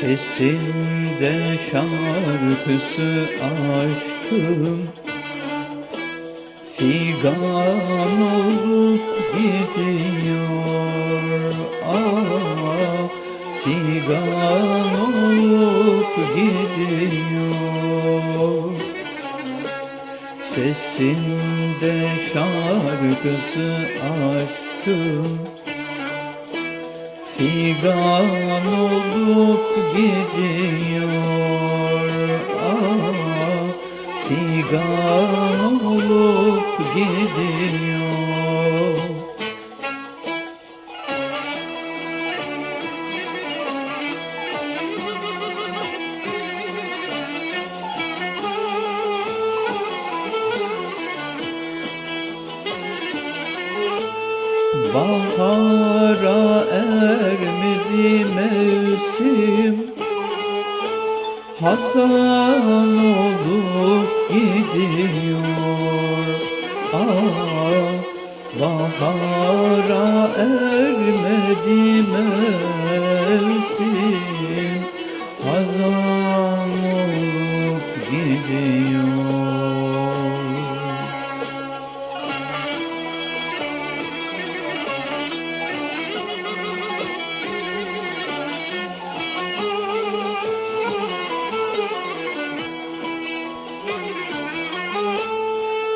Sesinde şarkısı aşkım. Figan olup gidiyor. Ah figan olup gidiyor. Sesinde şarkısı aşkım Figan olup gidiyor. Ah figan olup gidiyor Bahara ermedi mevsim. Hazan olup gidiyor. Ah bahara ermedi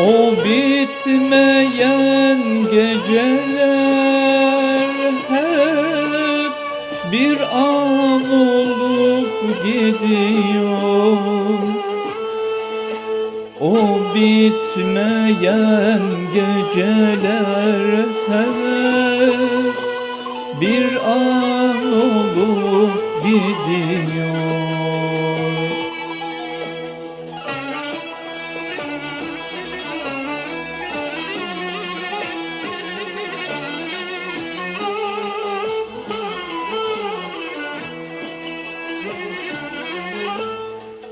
O bitmeyen geceler hep bir an olup gidiyor. O bitmeyen geceler hep bir an olup gidiyor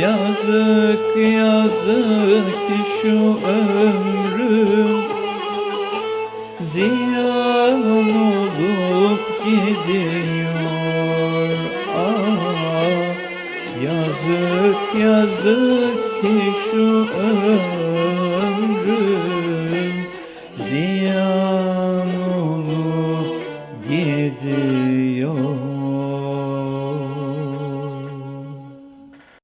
Yazık yazık ki şu ömrüm Ziyan olup gidiyor Aa, ah, Yazık yazık ki şu ömrüm Ziyan